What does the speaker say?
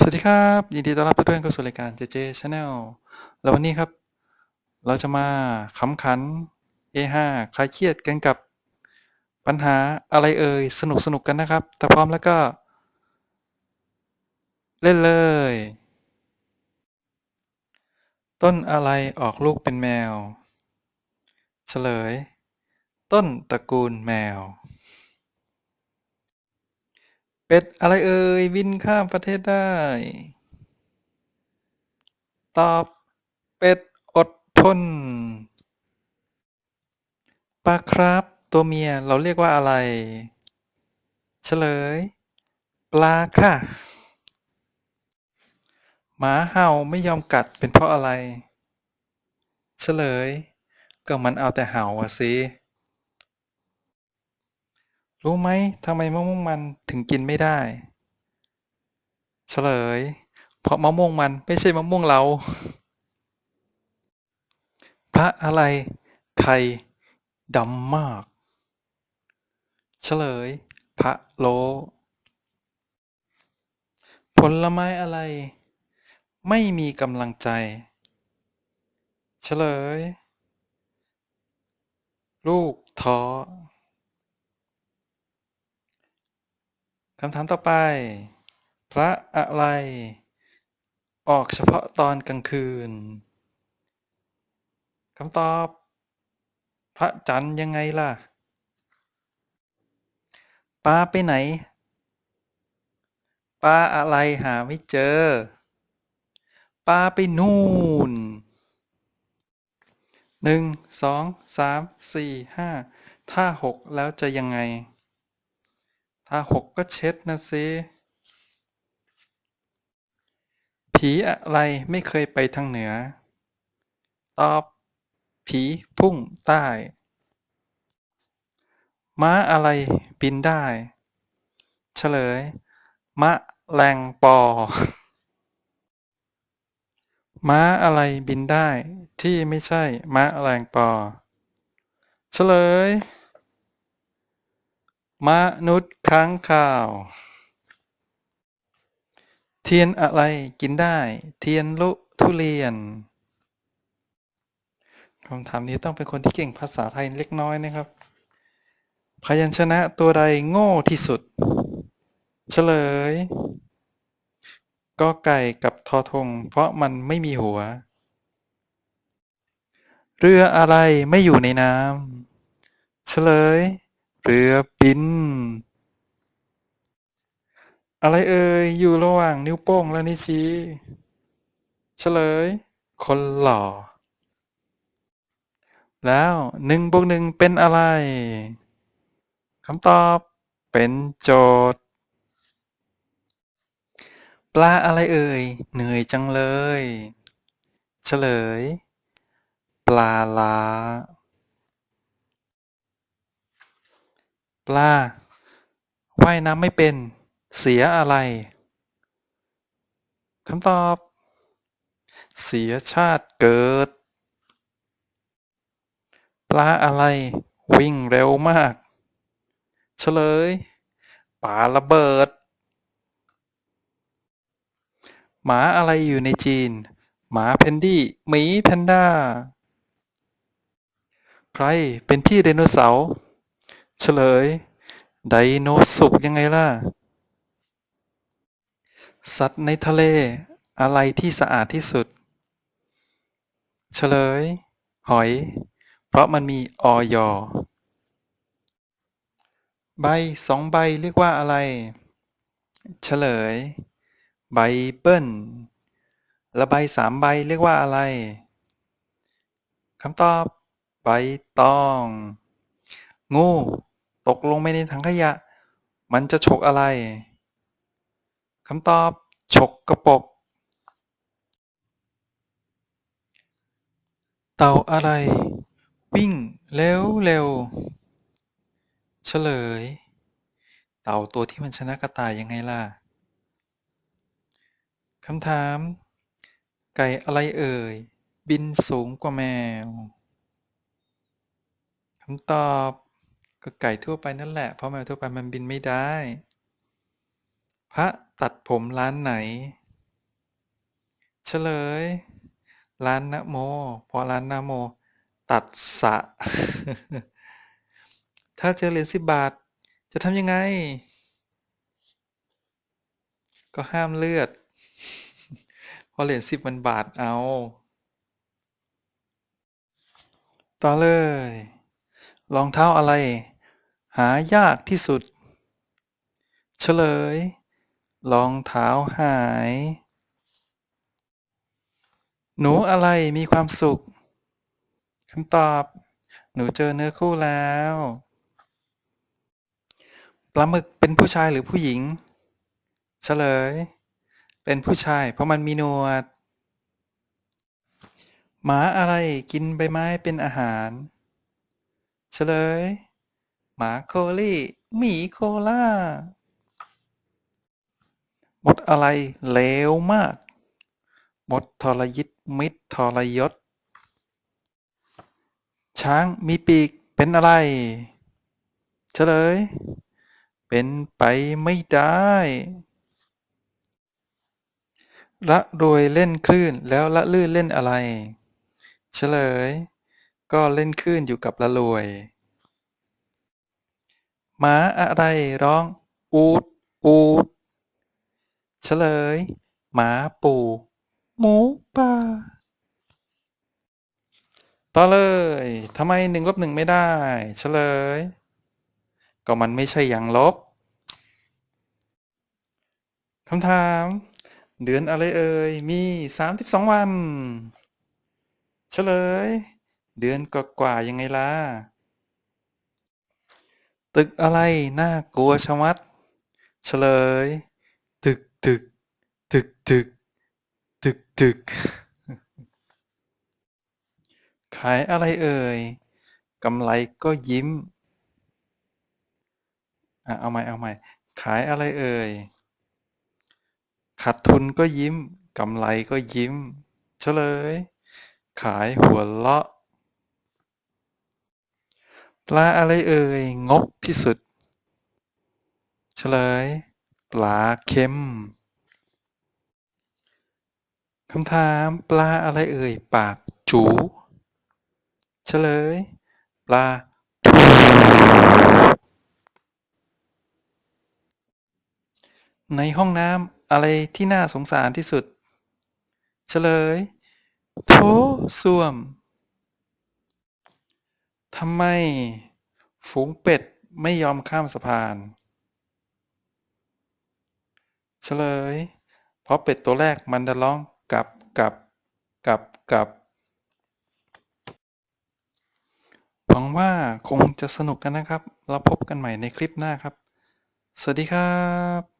สวัสดีครับ ยินดีต้อนรับเพื่อนๆเข้าสู่รายการ JJ Channel แล้ววันนี้ครับ เราจะมาขำขัน A5 คลายเครียดกันกับปัญหาอะไรเอ่ยสนุกๆกันนะครับ ถ้าพร้อมแล้วก็ เล่นเลย ต้นอะไรออกลูกเป็นแมว เฉลย ต้นตระกูลแมว เป็ดอะไรเอ่ยบินข้ามประเทศได้ ตอบเป็ดอดทนปลาครับตัวเมียเราเรียกว่าอะไร เฉลย ปลาค่ะ หมาเห่าไม่ยอมกัดเป็นเพราะอะไร เฉลย ก็มันเอาแต่เห่าสิ รู้ไหมทำไมมะม่วงมันถึงกินไม่ได้ เฉลย เพราะมะม่วงมันไม่ใช่มะม่วงเรา พระอะไรไข่ดำมาก เฉลย พระโล ผลไม้อะไร ไม่มีกำลังใจ เฉลย ลูกท้อ คำถามต่อไป พระอะไร ออกเฉพาะตอนกลางคืนคำตอบ พระจันทร์ยังไงล่ะปลาไปไหนปลาอะไรหาไม่เจอปลาไปนู่นหนึ่งสองสามสี่ห้าถ้าหกแล้วจะยังไง ถ้าหกก็เช็ดนะสิผีอะไรไม่เคยไปทางเหนือ ตอบ ผีพุ่งใต้ ม้าอะไรบินได้ เฉลย มะแรงปอ ม้าอะไรบินได้ที่ไม่ใช่ มะแรงปอ เฉลย มนุษย์ค้างคาว เทียนอะไรกินได้ เทียนลุทุเรียนคำถามนี้ต้องเป็นคนที่เก่งภาษาไทยเล็กน้อยนะครับ พยัญชนะตัวใดโง่ที่สุด เฉลยกอไก่กับทอทง เพราะมันไม่มีหัว เรืออะไรไม่อยู่ในน้ำเฉลย เรือบิน อะไรเอ่ย อยู่ระหว่างนิ้วโป้งและนิ้วชี้เฉลย คนหล่อ แล้วหนึ่งบวกหนึ่งเป็นอะไรคำตอบเป็นโจทย์ ปลาอะไรเอ่ย เหนื่อยจังเลย เฉลย ปลาล้า ปลาว่ายน้ำไม่เป็น เสียอะไรคำตอบ เสียชาติเกิด ปลาอะไร วิ่งเร็วมาก เฉลยปลาระเบิด หมาอะไรอยู่ในจีน หมาเพนดี้หมีแพนด้า ใครเป็นพี่ไดโนเสาร์ เฉลย ไดโนสุกยังไงล่ะ สัตว์ในทะเล อะไรที่สะอาดที่สุด เฉลย หอย เพราะมันมีออยใบสองใบเรียกว่าอะไร เฉลย ใบเปิ้ลและใบสามใบเรียกว่าอะไรคำตอบ ใบตอง งู ตกลงไปในถังขยะ มันจะฉกอะไรคำตอบฉกกระปก เต่าอะไร วิ่งเร็วเร็วเฉลย เต่าตัวที่มันชนะกระต่ายยังไงล่ะคำถาม ไก่อะไรเอ่ย บินสูงกว่าแมวคำตอบ ก็ไก่ทั่วไปนั่นแหละ เพราะแมวทั่วไปมันบินไม่ได้ พระตัดผมร้านไหน เฉลย ร้านนะโมพอร้านนะโม ตัดสะ ถ้าเจอเหรียญสิบบาท จะทำยังไง ก็ห้ามเลือด เพราะเหรียญสิบมันบาทเอา ต่อเลยรองเท้าอะไร หายากที่สุด เฉลยรองเท้าหาย หนูอะไรมีความสุขคำตอบ หนูเจอเนื้อคู่แล้ว ปลาหมึกเป็นผู้ชายหรือผู้หญิง เฉลย เป็นผู้ชายเพราะมันมีหนวด หมาอะไรกินใบไม้เป็นอาหาร เฉลย หมาโคลี่หมีโคล่ามดอะไรเลวมาก มดทรยิตมิตรทรยศ ช้างมีปีกเป็นอะไร เฉลย เป็นไปไม่ได้ ละรวยเล่นคลื่นแล้วละลื่นเล่นอะไร เฉลย ก็เล่นคลื่นอยู่กับละรวย หมาอะไรร้อง อูด อูด เฉลย หมาปู่ หมูป่า ต่อเลยทำไมหนึ่งลบหนึ่งไม่ได้ เฉลย ก็มันไม่ใช่อย่างลบคำถาม เดือนอะไรเอ่ย มีสามสิบสองวัน เฉลย เดือนกกว่าๆยังไงล่ะ ตึกอะไรน่ากลัวชะมัด เฉลย ตึกตึก ตึกตึก ตึกตึก ขายอะไรเอ่ยกำไรก็ยิ้มอะเอาใหม่เอาใหม่ ขายอะไรเอ่ยขาดทุนก็ยิ้มกำไรก็ยิ้ม เฉลย ขายหัวเราะ ปลาอะไรเอ่ยงกที่สุด เฉลย ปลาเค็มคำถามปลาอะไรเอ่ย ปากจูเฉลย ปลาทูในห้องน้ำอะไรที่น่าสงสารที่สุด เฉลยโถส้วม ทำไมฝูงเป็ดไม่ยอมข้ามสะพาน เฉลย เพราะเป็ดตัวแรกมันจะร้องกับกับกับกับหวังว่าคงจะสนุกกันนะครับ เราพบกันใหม่ในคลิปหน้าครับ สวัสดีครับ